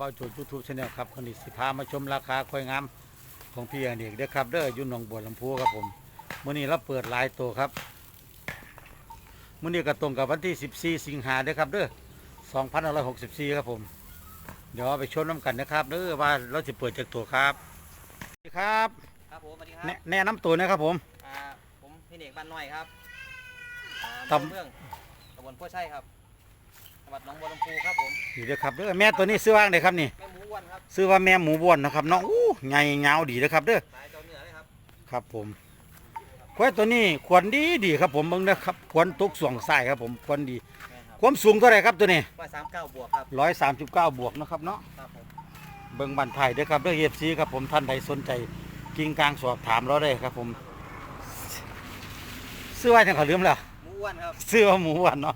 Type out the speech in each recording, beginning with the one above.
บ้าโจยูทูบชาแนลครับคนนี้สิพามาชมราคาควายงามของพี่อเนกเด้อครับเด้ออยุ่หนองบัวลำพูครับผมมื้อนี้เราเปิดหลายตัวครับมื้อนี้ก็ตรงกับวันที่ 14 สิงหาเด้อครับเด้อ2564 ครับผม เดี๋ยวเอาไปชมน้ำกันนะครับเด้อว่าเราจะเปิดจากตัวครับสวัสดีครับครับผมสวัสดีครัแนะบแนะนำตัวนะครับผมอ่าผมพี่เอกบ้านน้อยครับอ่าตำอำเภอเมืองตำบลพ่อชัยครับจังห วัดหนองบัวลำพูครับผมนี่เด้อครับเด้อแม่ตัวนี้ซื้อว่างเลยครับนี่แม่หมูอ้วนครับซื้อว่าแม่หมูบวนนะครับเนาะอู้ใหญ่ยาวดีเด้อครับเด้อสายเจ้าเหนือเลยครับครับผมควายตัวนี้ขวนดีดีครับผมเบิ่งนะครับขวนตุกสวงไส้ครับผมขวนดี แม่ครับความสูงเท่าไหร่ครับตัวนี้ร้อยสามเก้าบวกครับร้อยสามสิบเก้าบวกนะครับเนาะ ครับผมเบิ่งบันไทยเด้อครับเด้อเอฟซีครับผมท่านใดสนใจกิ่งกลางสอบถามเราได้ครับผมซื้อไว้ทางเขาลืมแล้วหมูอ้วนครับ ซื้อว่าหมูหวานเนาะ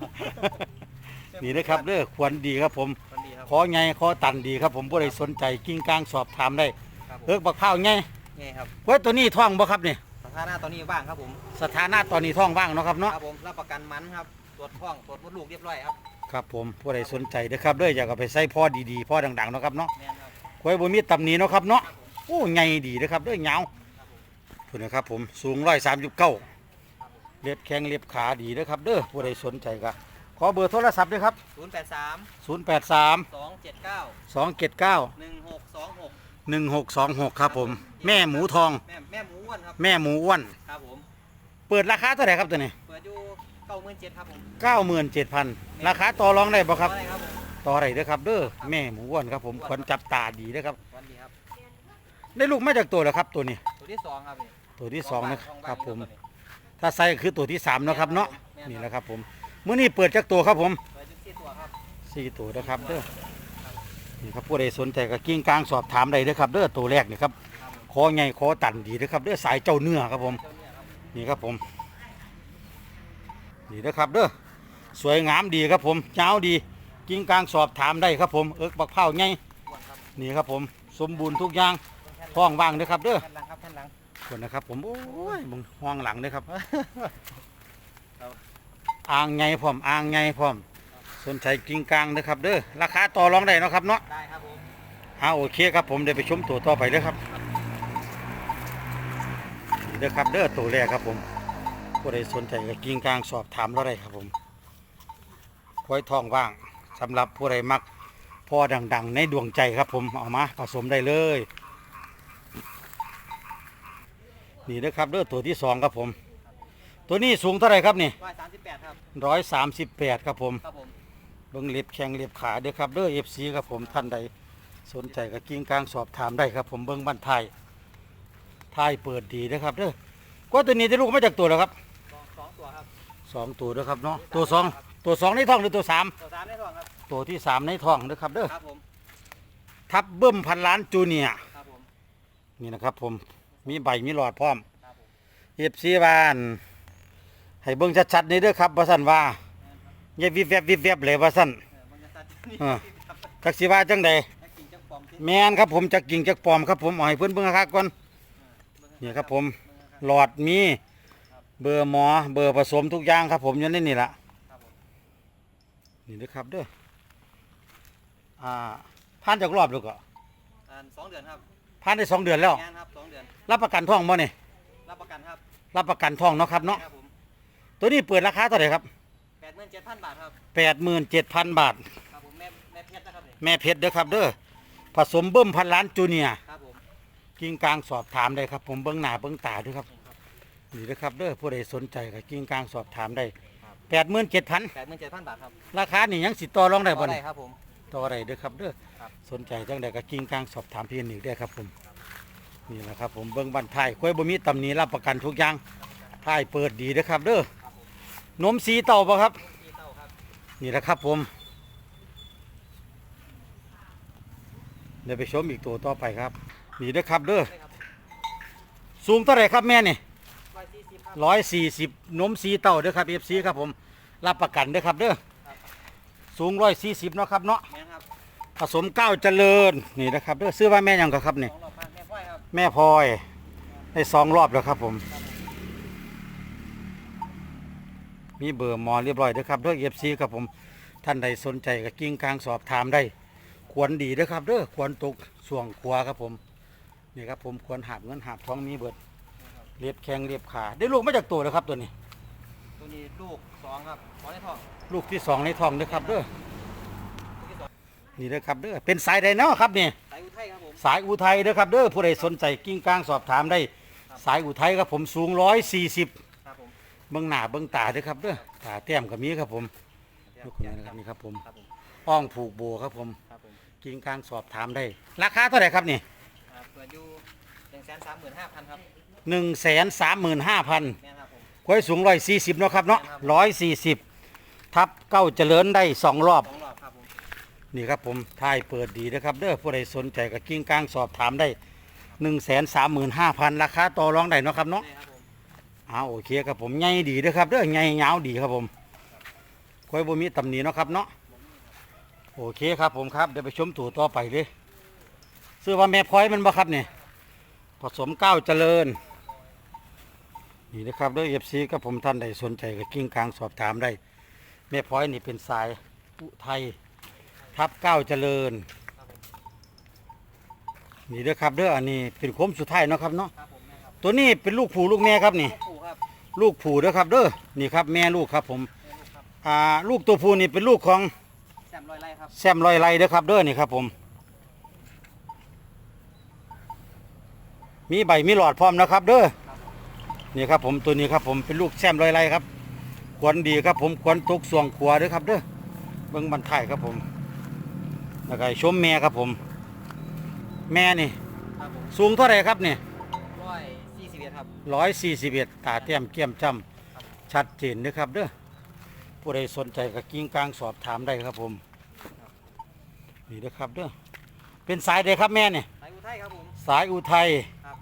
นี่นะครับเด้อควรดีครับผมคนดีครับขอไงขอตันดีครับผมผู้ใดสนใจกิ่งกลางสอบถามได้ครับผมเอิกบักเผาวไงไงครับควายตัวนี้ท้องบ่ครับนี่สถานะตอนนี้ว่างครับผมสถานะตอนนี้ท้องว่างเนาะครับเนาะครับผมรับประกันมันครับตรวจท้องตรวจมดลูกเรียบร้อยครับครับผมผู้ใดสนใจเด้อครับเด้ออยากเอาไปใส่พ่อดีๆพ่อดังๆเนาะครับเนาะแม่นครับควายบ่มีตำหนิเนาะครับเนาะครับผมโอ้ไงดีเด้อครับเด้อเหงาครับผมพุ่นนะครับผมสูงร้อยสามสิบเก้าเล็บแข้งเล็บขาดีเด้อครับเด้อผู้ใดสนใจก็ ขอเบอร์โทรศัพท์ด้วยครับ ศูนย์แปดสามศูนย์แปดสามสองเจ็ดเก้าสองเจ็ดเก้าหนึ่งหกสองหกหนึ่งหกสองหกครับผม แม่หมูทอง แม่แม่หมูอ้วนครับ แม่หมูอ้วน ครับผม เปิดราคาเท่าไหร่ครับตัวนี้ เปิดอยู่เก้าหมื่นเจ็ดครับผมเก้าหมื่นเจ็ดพันราคาต่อรองได้บ่ครับ อะไรครับผม ต่ออะไรเด้อครับเด้อแม่หมูอ้วนครับผมควรจับตาดีเด้อครับ วันดีครับ ได้ลูกมาจากตัวแล้วครับตัวนี้ ตัวที่สองครับนี่ตัวที่สองนะท้ครับผมตัวนี้ถ้าใส่ก็คือตัวที่สามเนาะครับเนาะแม่นี่นแหครับละครับผม มื้อนี้เปิดจากตัวครับผมเปิดอยู่ที่ตัวครับสี่ตัวนะครับเด้อนี่ครับผู้ใดสนใจก็กิ้งกลางสอบถามได้เด้อครับเด้อตัวแรกนี่ครับครับผมคอใหญ่คอตันดีเด้อครับเด้อสายเจ้าเนื้อครับผมเจ้าเนี่ยครับนี่ครับผมนี่นะครับเด้อสวยงามดีครับผมเจ้าวดีกิ้งกลางสอบถามได้ครับผมเอิกบักเผาไงอ้วนครับนี่ครับผมสมบูรณ์ทุกอย่างท้องว่างเด้อครับเด้อแผ่นหลังครับแผ่นหลังคนนะครับผมโอ้ยมึงห้องหลังเด้อครับครับ อ่างไงพร้อมอ่างไงพร้อม สนใจกิ้งกลางเด้อครับเด้อราคาต่อรองได้เนาะครับเนาะได้ครับผมอ่าโอเคครับผมเดี๋ยวไปชมตัวต่อไปเด้อครับนี่เด้อครับเด้อตัวแรกครับผมผู้ใดสนใจก็กิ้งกลางสอบถามเราได้ครับผมควายทองว่างสำหรับผู้ใดมักพอดัง ๆ ในดวงใจครับผมเอามาผสมได้เลยนี่เด้อครับเด้อตัวที่สองครับผม ตัวนี้สูงเท่าไหร่ครับนี่ร้อยสามสิบแปดครับร้อยสามสิบแปดครับผมครับผมเบิ้งเล็บแข้งเล็บขาเด้อครับเด้อเอฟซีครับผมท่านใดสนใจก็กิ้งกลางสอบถามได้ครับ ผมเบิ้งบ้านไทยไทยเปิดดีนะครับเด้อก็ตัวนี้ได้ลูกมาจากตัวแล้วครับสองสองตัวครับสองตัวเด้อครับเนาะตัวสองตัวสองในท้องหรือตัวสามตัวสามได้ทองครับตัวที่สามในท้องเด้อครับเด้อครับผมทับเบิ้มพันล้านจูเนียร์ครับผมนี่นะครับผมมีใบมีหลอดพร้อมครับผมเอฟซีบ้าน ให้เบิ้งชัดๆนี่เด้อครับว่าสั่นว่าอย่าวิบแวบวิบแวบเลยว่าสั่นเออมันจะตัดนี่อ่าครับจักสิว่าจังใดให้กินจังปอมที่แมนครับผมจักกิ่งจักปลอมครับผมเอาให้เพื่อนเบิ่งคักๆก่อนนี่ครับผมหลอดมีเบอร์หมอเบอร์ผสมทุกอย่างครับผมอยู่ในนี่ละครับผมนี่นะครับเด้ออ่าผ่านจากรอบแล้วก็อ่าสองเดือนครับผ่านได้สองเดือนแล้วงานครับสองเดือนรับประกันท่องบ่เนี่ยรับประกันครับ รับประกันท่องเนาะครับเนาะครับผม ตัวนี้เปิดราคาเท่าไหร่ครับแปดหมื่นเจ็ดพันบาทครับแปดหมื่นเจ็ดพันบาท ครับผมแม่แม่เพชรนะครับเนี่ยแม่เพชรเด้อครับเด้อผสมเบิ่มพันล้านจูเนียร์ครับผมกิ่งกลางสอบถามได้ครับ ผมเบิ่งหน้าเบิ่งตาด้วยครับนี่นะครับเด้อผู้ใดสนใจก็กิ่งกลางสอบถามได้แปดหมื่นเจ็ดพันแปดหมื่นเจ็ดพันบาทครับราคานี่ยังสิต่อรองได้บ่ได้เนี่ยครับผม ต่ออะไรเด้อครับเด้อครับ สนใจจังใดก็กิ่งกลางสอบถามพี่นิกได้ครับผมนี่แหละครับผมเบิ้งบันทายกล้วยบ่มีตำหนิรับประกันทุกอย่างทายเปิดดีเด้อครับเด้อ นมสีเต่าปะครับ นี่แหละครับผม เดี๋ยวไปชมอีกตัวต่อไปครับ นี่เด้อครับเด้อ สูงเท่าไหร่ครับแม่นี่ร้อยสี่สิบครับร้อยสี่สิบนมสีเต่าเด้อครับเอฟซีครับผม รับประกันเด้อครับเด้อ สูงร้อยสี่สิบเนาะครับเนาะผสมเก้าวเจริญ นี่นะครับเด้อซื้อว่าแม่ยังก็ครับนี่สองรอบพันแม่พ่อยแม่พลอย ได้สองรอบแล้วครับผม มีเบอร์หมอเรียบร้อยเด้อครับด้วยเอฟซีครับผมท่านใดสนใจก็กิ้งกลางสอบถามได้ขวนดีเด้อครับเด้อขวนตกส่วงขวาครับผมนี่ครับผมขวนหาบเงินหาบทองมีเบิดนะครับเรียบแข้งเรียบขาได้ลูกมาจากตัวแล้วครับตัวนี้ ตัวนี้ลูกสองครับขอในท้องลูกที่สองในท้องเด้อครับเด้อลูกที่สองนี่เด้อครับเด้อเป็นสายใดเนาะครับนี่สายอุทัยครับผมสายอุทัยเด้อครับเด้อผู้ใดสนใจกิ้งกลางสอบถามได้ สายอุทัยครับผมสูงร้อยสี่สิบครับผม เบื้องหน้าเบื้องตาเด้อครับเด้อตาแต้มก็มีครับผมเดี๋ยวลูกคนนี้นะครับนี่ครับผมครับผมอ้องผูกโบครับผมครับผมกิ้งกลางสอบถามได้ ราคาเท่าไหร่ครับนี่อ่าเปิดอยู่หนึ่งแสนสามหมื่นห้าพันครับหนึ่งแสนสามหมื่นห้าพัน แม่นครับผมควายสูงร้อยสี่สิบเนาะครับเนาะครับร้อยสี่สิบทับเก้าเจริญได้สองรอบ สองรอบครับผมนี่ครับผมท้ายเปิดดีนะครับ เด้อผู้ใดสนใจกับกิ้งกลางสอบถามได้หนึ่งแสนสามหมื่นห้าพันราคาต่อรองได้เนาะครับเนาะ ได้ครับ ผมอ้าโอเคครับผมใหญ่ดีด้อครับเด้อใหญ่ยาวดีครับผมควายบ่มีตำหนิเนาะครับเนาะโอเคครับผมครับเดี๋ยวไปชมตู่ต่อไปเลยซื้อว่าแม่พลอยมันบ่ครับเนี่ยผสมก้าวเจริญนี่นะครับเด้อเอฟซีกับผมท่านใดสนใจกับกิ้งกลางสอบถามได้ แม่พลอยนี่เป็นสายอุทัยทับก้าวเจริญ นี่เด้อครับเด้ออันนี้เป็นโค้มสุดท้ายเนาะครับเนาะตัวนี้เป็นลูกผูลูกแม่ครับนี่ ลูกปู่ครับลูกผูเด้อครับเด้อนี่ครับแม่ลูกครับผมแม่ลูกครับอ่าลูกตัวผู้นี่เป็นลูกของแซมร้อยไร่ครับแซมลอยไลเด้อครับเด้อนี่ครับผม มีใบมีหลอดพร้อมนะครับ เด้อครับผมนี่ครับผมตัวนี้ครับผมเป็นลูกแซมลอยไลครับขวนดีครับผมขวนตกสวงขวาเด้อครับเด้อเบิ้งบันไทายครับผมแล้วก็ชมแม่ครับผม แม่นี่ครับผมสูงเท่าไหร่ครับนี่ร้อยสี่สิบเอ็ด ครับร้อยสี่สิบเอ็ดตาเต้มเกี้ยมจำชัดเจนเด้อครับเด้อผู้ใดสนใจก็กิ้งกลางสอบถามได้ครับผม นี่เด้อครับเด้อเป็นสายใดครับแม่เนี่ยสายอุทัยครับผมสายอุทัยครับ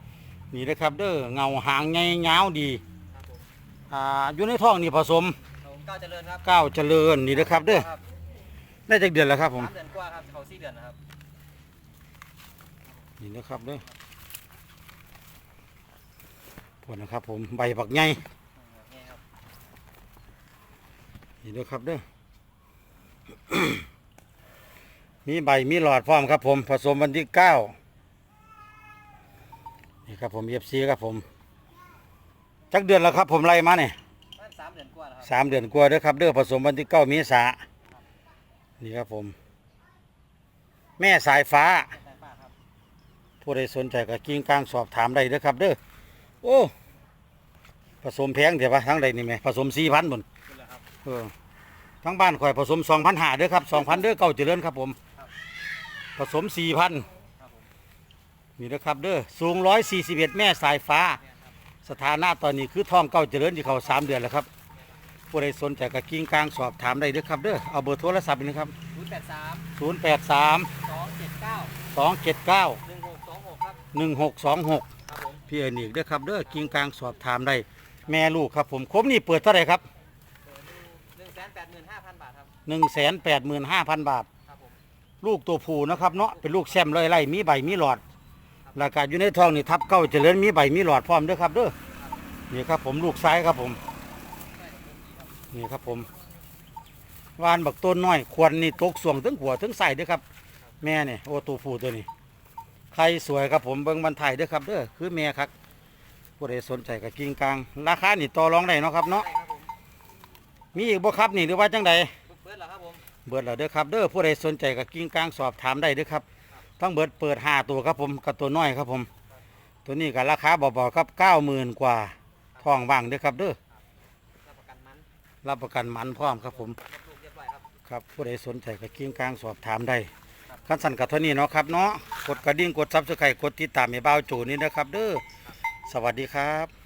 นี่นะครับเด้อเงาหางใหญ่ยาวดีครับผมอ่าอยู่ในท้องนี่ผสมครับผมก้าวเจริญครับก้าวเจริญนี่นะครับเด้อครับได้จากเดือนแล้วครับผมสามเดือนกว่าครับเขาสี่เดือนนะครับนี่นะครับเด้อ พวกนะครับ ผมใบบักใหญ่นี่ครับนี่นะครับเด้อมีใบมีหลอดพร้อมครับ ผมผสมวันที่เก้านี่ครับผมเอฟซีครับผมจักเดือนแล้วครับ ผมไล่มาเนี่ยบ้านสามเดือนกว่าแล้วครับสามเดือนกว่าเด้อครับเด้อผสมวันที่เก้าเมษานี่ครับผม แม่สายฟ้าสายฟ้าครับผู้ใดสนใจก็กิ้งกลางสอบถามได้เด้อครับ เด้อ โอ้ ผสมแพงเดี๋ยวปะทั้งใดนี่ไหมผสมสี่พันบนเออทั้งบ้านข่อยผสมสองพันหาเด้อครับสองพันเด้อเก่าเจริญครับผม ผสมสี่พันนี่นะครับเด้อสูงร้อยสี่สิบเอ็ดแม่สายฟ้า สถานะตอนนี้คือทองเก่าเจริญอยู่เขาสามเดือนแล้วครับผู้ใดสนใจกระกิ้งกลางสอบถามได้เด้อครับเด้อเอาเบอร์โทรศัพท์นะครับ083 083 279 279 1626ครับ1626 พี่เอ็นอีกเด้อครับเด้อกิ้งกลางสอบถามได้แม่ลูกครับผมครบนี่เปิดเท่าไหร่ครับเปิดดูหนึ่งแสนแปดหมื่นห้าพันบาทครับหนึ่งแสนแปดหมื่นห้าพันบาท ครับผมลูกตัวผู้นะครับเนาะเป็นลูกแซมเลยไล่มีใบมีหลอดราคาอยู่ในท้องนี่ทับเก้าเจริญมีใบมีหลอดพร้อมเด้อครับเด้อนี่ครับผมลูกซ้ายครับผมนี่ครับผมวานบักต้นน้อย ควรนี่ตกส่วงถึงหัวถึงใส่เด้อครับ แม่เนี่ยโอ้ตัวผู้ตัวนี้ ใครสวยครับผมเบิ้งบันไทยเด้อครับเด้อคือแม่ครับผู้ใดสนใจกับกิ่งกลาง ราคานี่ต่อรองได้เนาะครับเนาะใช่ครับผมมีอีกบ่ครับนี่หรือว่าจังใดเปิดแล้วครับผมเบิดแล้วเด้อครับเด้อผู้ใดสนใจกับกิ่งกลางสอบถามได้เด้อครับทั้งเบิดเปิดห้าตัวครับผมกับตัวน้อยครับผม ตัวนี้ก็ราคาเบาๆครับเก้าหมื่นกว่าทองว่างเด้อครับเด้อรับประกันมันรับประกันมันพร้อมครับผมรับลูกเรียบร้อยครับครับผู้ใดสนใจกับกิ่งกลางสอบถามได้ ขั้นสั่นกับเท่านี้เนาะครับเนาะกดกระดิ่งกดซับสไครต์กดติดตามให้บ่าวโจนี่นะครับเด้อสวัสดีครับ